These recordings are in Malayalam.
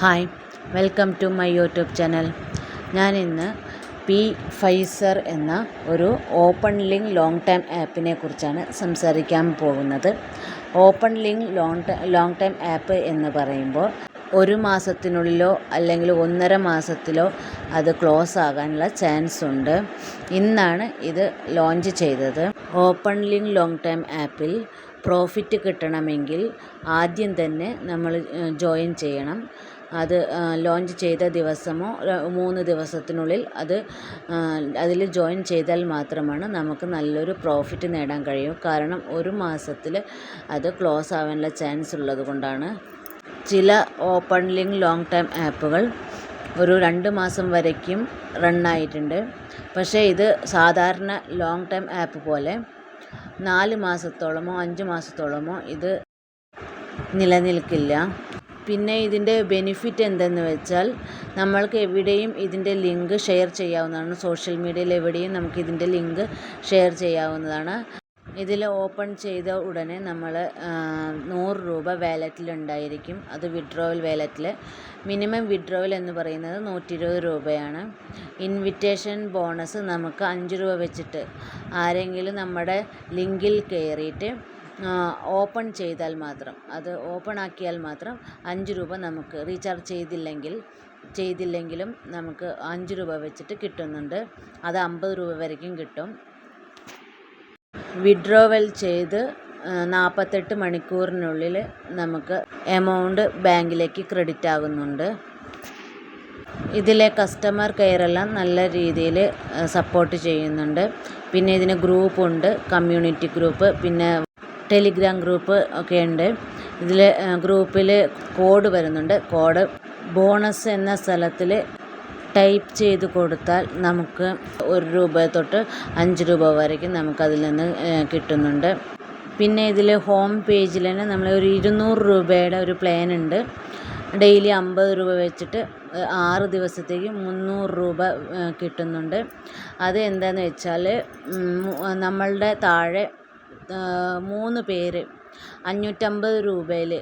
Hi welcome to my YouTube channel. ഞാൻ ഇന്ന് പി ഫൈസർ എന്ന ഒരു ഓപ്പൺ ലിങ്ക് ലോങ് ടൈം ആപ്പിനെ കുറിച്ചാണ് സംസാരിക്കാൻ പോകുന്നത്. Open link long long time app എന്ന് പറയുമ്പോൾ ഒരു മാസത്തിനുള്ളിലോ അല്ലെങ്കിൽ ഒന്നര മാസത്തിലോ അത് ക്ലോസ് ആകാനുള്ള ചാൻസ് ഉണ്ട്. ഇന്നാണ് ഇത് ലോഞ്ച് ചെയ്തത്. ഓപ്പൺ ലിങ്ക് ലോങ് ടൈം ആപ്പിൽ പ്രോഫിറ്റ് കിട്ടണമെങ്കിൽ ആദ്യം തന്നെ നമ്മൾ ജോയിൻ ചെയ്യണം. അത് ലോഞ്ച് ചെയ്ത ദിവസമോ മൂന്ന് ദിവസത്തിനുള്ളിൽ അത് അതിൽ ജോയിൻ ചെയ്താൽ മാത്രമാണ് നമുക്ക് നല്ലൊരു പ്രോഫിറ്റ് നേടാൻ കഴിയും. കാരണം ഒരു മാസത്തിൽ അത് ക്ലോസ് ആവാനുള്ള ചാൻസ് ഉള്ളത് കൊണ്ടാണ്. ചില ഓപ്പൺ ലിങ്ക് ലോങ് ടൈം ആപ്പുകൾ ഒരു രണ്ട് മാസം വരയ്ക്കും റണ്ണായിട്ടുണ്ട് പക്ഷേ ഇത് സാധാരണ ലോങ് ടൈം ആപ്പ് പോലെ നാല് മാസത്തോളമോ അഞ്ച് മാസത്തോളമോ ഇത് നിലനിൽക്കില്ല. പിന്നെ ഇതിന്റെ ബെനിഫിറ്റ് എന്തെന്ന് വെച്ചാൽ നമ്മൾക്ക് എവിടെയും ഇതിന്റെ ലിങ്ക് ഷെയർ ചെയ്യാവുന്നതാണ്. സോഷ്യൽ മീഡിയയിൽ എവിടെയും നമുക്ക് ഇതിന്റെ ലിങ്ക് ഷെയർ ചെയ്യാവുന്നതാണ്. ഇതിൽ ഓപ്പൺ ചെയ്ത ഉടനെ നമ്മൾ നൂറ് രൂപ വാലറ്റിലുണ്ടായിരിക്കും. അത് വിഡ്രോവൽ വാലറ്റിൽ മിനിമം വിഡ്രോവൽ എന്ന് പറയുന്നത് നൂറ്റി ഇരുപത് രൂപയാണ്. ഇൻവിറ്റേഷൻ ബോണസ് നമുക്ക് അഞ്ച് രൂപ വെച്ചിട്ട് ആരെങ്കിലും നമ്മുടെ ലിങ്കിൽ കയറിയിട്ട് ഓപ്പൺ ചെയ്താൽ മാത്രം അത് ഓപ്പൺ ആക്കിയാൽ മാത്രം അഞ്ച് രൂപ നമുക്ക് റീചാർജ് ചെയ്തില്ലെങ്കിൽ ചെയ്തില്ലെങ്കിലും നമുക്ക് അഞ്ച് രൂപ വെച്ചിട്ട് കിട്ടുന്നുണ്ട്. അത് അമ്പത് രൂപ വരയ്ക്കും കിട്ടും. വിഡ്രോവൽ ചെയ്ത് നാൽപ്പത്തെട്ട് മണിക്കൂറിനുള്ളിൽ നമുക്ക് എമൗണ്ട് ബാങ്കിലേക്ക് ക്രെഡിറ്റ് ആകുന്നുണ്ട് ഇതിലെ കസ്റ്റമർ കെയറെല്ലാം നല്ല രീതിയിൽ സപ്പോർട്ട് ചെയ്യുന്നുണ്ട്. പിന്നെ ഇതിന് ഗ്രൂപ്പുണ്ട് കമ്മ്യൂണിറ്റി ഗ്രൂപ്പ് പിന്നെ ടെലിഗ്രാം ഗ്രൂപ്പ് ഒക്കെ ഉണ്ട്. ഇതിൽ ഗ്രൂപ്പിൽ കോഡ് വരുന്നുണ്ട്. കോഡ് ബോണസ് എന്ന സ്ഥലത്തിൽ ടൈപ്പ് ചെയ്ത് കൊടുത്താൽ നമുക്ക് ഒരു രൂപ തൊട്ട് അഞ്ച് രൂപ വരയ്ക്കും നമുക്കതിൽ നിന്ന് കിട്ടുന്നുണ്ട്. പിന്നെ ഇതിൽ ഹോം പേജിൽ തന്നെ നമ്മൾ ഒരു ഇരുന്നൂറ് രൂപയുടെ ഒരു പ്ലാൻ ഉണ്ട്. ഡെയിലി അമ്പത് രൂപ വെച്ചിട്ട് ആറ് ദിവസത്തേക്ക് മുന്നൂറ് രൂപ കിട്ടുന്നുണ്ട്. അത് എന്താണെന്ന് വെച്ചാൽ നമ്മളുടെ താഴെ മൂന്ന് പേര് അഞ്ഞൂറ്റമ്പത് രൂപയിൽ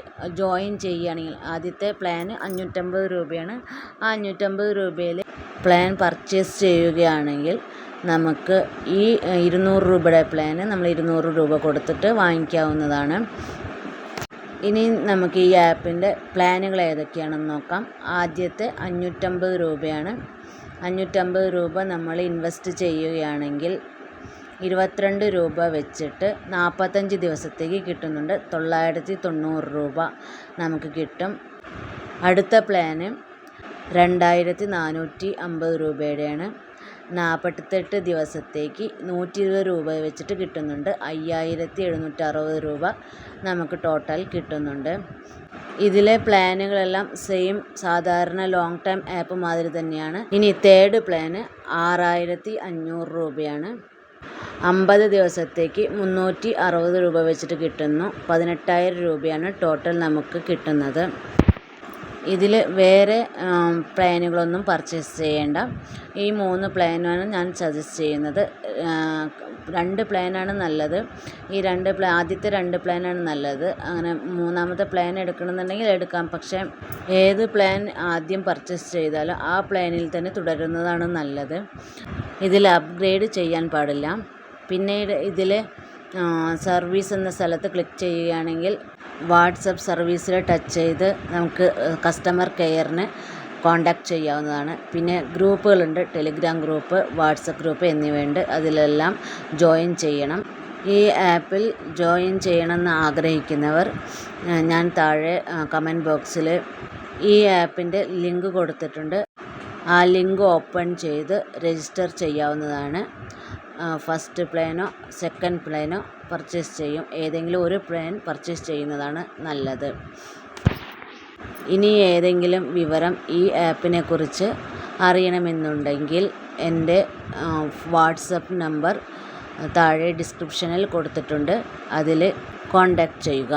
ജോയിൻ ചെയ്യുകയാണെങ്കിൽ ആദ്യത്തെ പ്ലാൻ അഞ്ഞൂറ്റമ്പത് രൂപയാണ്. ആ അഞ്ഞൂറ്റമ്പത് രൂപയിൽ പ്ലാൻ പർച്ചേസ് ചെയ്യുകയാണെങ്കിൽ നമുക്ക് ഈ ഇരുന്നൂറ് രൂപയുടെ പ്ലാന് നമ്മൾ ഇരുന്നൂറ് രൂപ കൊടുത്തിട്ട് വാങ്ങിക്കാവുന്നതാണ്. ഇനി നമുക്ക് ഈ ആപ്പിന്റെ പ്ലാനുകൾ ഏതൊക്കെയാണെന്ന് നോക്കാം. ആദ്യത്തെ അഞ്ഞൂറ്റമ്പത് രൂപയാണ്. അഞ്ഞൂറ്റമ്പത് രൂപ നമ്മൾ ഇൻവെസ്റ്റ് ചെയ്യുകയാണെങ്കിൽ ഇരുപത്തിരണ്ട് രൂപ വെച്ചിട്ട് നാൽപ്പത്തഞ്ച് ദിവസത്തേക്ക് കിട്ടുന്നുണ്ട്. തൊള്ളായിരത്തി തൊണ്ണൂറ് രൂപ നമുക്ക് കിട്ടും. അടുത്ത പ്ലാന് രണ്ടായിരത്തി നാനൂറ്റി അമ്പത് രൂപയുടെയാണ്. നാൽപ്പത്തെട്ട് ദിവസത്തേക്ക് നൂറ്റി ഇരുപത് രൂപ വെച്ചിട്ട് കിട്ടുന്നുണ്ട്. അയ്യായിരത്തി എഴുന്നൂറ്റി അറുപത് രൂപ നമുക്ക് ടോട്ടൽ കിട്ടുന്നുണ്ട്. ഇതിലെ പ്ലാനുകളെല്ലാം സെയിം സാധാരണ ലോങ് ടൈം ആപ്പ് മാതിരി തന്നെയാണ്. ഇനി തേർഡ് പ്ലാന് ആറായിരത്തി അഞ്ഞൂറ് രൂപയാണ്. അമ്പത് ദിവസത്തേക്ക് മുന്നൂറ്റി അറുപത് രൂപ വെച്ചിട്ട് കിട്ടുന്നു. പതിനെട്ടായിരം രൂപയാണ് ടോട്ടൽ നമുക്ക് കിട്ടുന്നത്. ഇതിൽ വേറെ പ്ലാനുകളൊന്നും പർച്ചേസ് ചെയ്യേണ്ട. ഈ മൂന്ന് പ്ലാനാണ് ഞാൻ സജസ്റ്റ് ചെയ്യുന്നത്. രണ്ട് പ്ലാനാണ് നല്ലത്. ഈ രണ്ട് പ്ലാൻ ആദ്യത്തെ രണ്ട് പ്ലാനാണ് നല്ലത്. അങ്ങനെ മൂന്നാമത്തെ പ്ലാൻ എടുക്കണമെന്നുണ്ടെങ്കിൽ എടുക്കാം. പക്ഷേ ഏത് പ്ലാൻ ആദ്യം പർച്ചേസ് ചെയ്താലും ആ പ്ലാനിൽ തന്നെ തുടരുന്നതാണ് നല്ലത്. ഇതിൽ അപ്ഗ്രേഡ് ചെയ്യാൻ പാടില്ല. പിന്നീട് ഇതിൽ സർവീസ് എന്ന സ്ഥലത്ത് ക്ലിക്ക് ചെയ്യുകയാണെങ്കിൽ വാട്സപ്പ് സർവീസിൽ ടച്ച് ചെയ്ത് നമുക്ക് കസ്റ്റമർ കെയറിന് കോണ്ടാക്ട് ചെയ്യാവുന്നതാണ്. പിന്നെ ഗ്രൂപ്പുകളുണ്ട്. ടെലിഗ്രാം ഗ്രൂപ്പ് വാട്സപ്പ് ഗ്രൂപ്പ് എന്നിവയുണ്ട്. അതിലെല്ലാം ജോയിൻ ചെയ്യണം. ഈ ആപ്പിൽ ജോയിൻ ചെയ്യണമെന്ന് ആഗ്രഹിക്കുന്നവർ ഞാൻ താഴെ കമന്റ് ബോക്സിൽ ഈ ആപ്പിന്റെ ലിങ്ക് കൊടുത്തിട്ടുണ്ട്. ആ ലിങ്ക് ഓപ്പൺ ചെയ്ത് രജിസ്റ്റർ ചെയ്യാവുന്നതാണ്. ഫസ്റ്റ് പ്ലാനോ സെക്കൻഡ് പ്ലാനോ പർച്ചേസ് ചെയ്യും. ഏതെങ്കിലും ഒരു പ്ലാൻ പർച്ചേസ് ചെയ്യുന്നതാണ് നല്ലത്. ഇനി ഏതെങ്കിലും വിവരം ഈ ആപ്പിനെ കുറിച്ച് അറിയണമെന്നുണ്ടെങ്കിൽ എന്റെ വാട്സപ്പ് നമ്പർ താഴെ ഡിസ്ക്രിപ്ഷനിൽ കൊടുത്തിട്ടുണ്ട്. അതിൽ കോൺടാക്റ്റ് ചെയ്യുക.